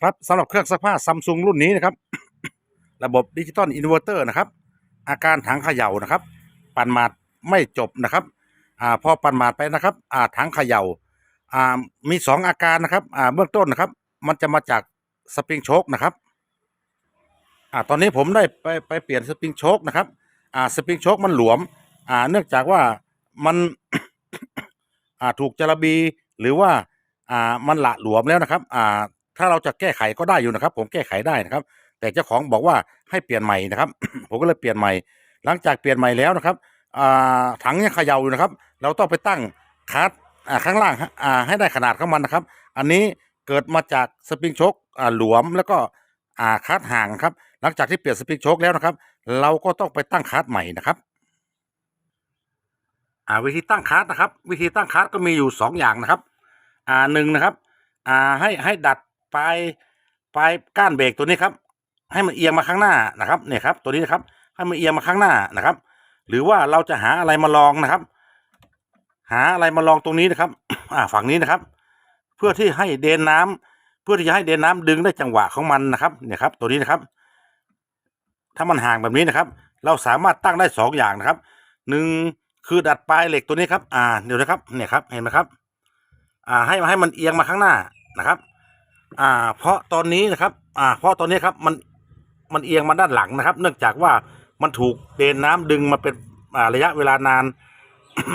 ครับสำหรับเครื่องซักผ้าซัมซุงรุ่นนี้นะครับ ระบบดิจิตอลอินเวอร์เตอร์นะครับ อาการถังเขย่านะครับ ปั่นมาดไม่จบนะครับอ่าพอปั่นมาดไปนะครับอ่าถังเขย่าอ่ามีสองอาการนะครับอ่าเบื้องต้นนะครับ มันจะมาจากสปริงโชคนะครับอ่าตอนนี้ผมได้ไปไปเปลี่ยนสปริงโชคนะครับอ่าสปริงโชคมันหลวมอ่าเนื่องจากว่ามันอ่าถูกจระบีหรือว่าอ่ามันหละหลวมแล้วนะครับอ่า ถ้าเราจะแก้ไขก็ได้อยู่นะครับ ผมแก้ไขได้นะครับ แต่เจ้าของบอกว่าให้เปลี่ยนใหม่นะครับ ผมก็เลยเปลี่ยนใหม่ หลังจากเปลี่ยนใหม่แล้วนะครับอ่าถังยังเขย่าอยู่นะครับ เราต้องไปตั้งคัสอ่าข้างล่างอ่าให้ได้ขนาดของมันนะครับ อันนี้เกิดมาจากสปริงโชคอ่าหลวมแล้วก็อ่าคัสห่างครับ หลังจากที่เปลี่ยนสปริงโชคแล้วนะครับ เราก็ต้องไปตั้งคัสใหม่นะครับอ่าวิธีตั้งคัสนะครับวิธีตั้งคัสก็มีอยู่สองอย่างนะครับอ่าหนึ่งนะครับอ่าให้ให้ดัด ปลายปลายก้านเบรกตัวนี้ครับ ให้มันเอียงมาข้างหน้านะครับเนี่ยครับ ตัวนี้นะครับ ให้มันเอียงมาข้างหน้านะครับ หรือว่าเราจะหาอะไรมาลองนะครับ หาอะไรมาลองตรงนี้นะครับ อ่าฝั่งนี้นะครับ เพื่อที่ให้เดนน้ำเพื่อที่จะให้เดนน้ำดึงได้จังหวะของมันนะครับเนี่ยครับ ตัวนี้นะครับ ถ้ามันห่างแบบนี้นะครับ เราสามารถตั้งได้สองอย่างนะครับหนึ่งคือดัดปลายเหล็กตัวนี้ครับ อ่าเดี๋ยวนะครับ เนี่ยครับ เห็นไหมครับ อ่า ให้ให้มันเอียงมาข้างหน้านะครับ อ่า เพราะตอนนี้นะครับ อ่า เพราะตอนนี้ครับมันมันเอียงมาด้านหลังนะครับ เนื่องจากว่ามันถูกเดนน้ำดึงมาเป็นอ่าระยะเวลานาน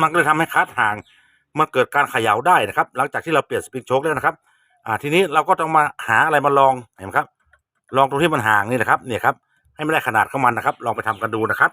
มันก็เลยทำให้คัดห่างมันเกิดการเขย่าได้นะครับ หลังจากที่เราเปลี่ยนสปริงโชคแล้วนะครับ อ่า ทีนี้เราก็ต้องมาหาอะไรมาลองเห็นไหมครับ ลองตรงที่มันห่างนี่นะครับเนี่ยครับให้ไม่ได้ขนาดของมันนะครับ ลองไปทำกันดูนะครับ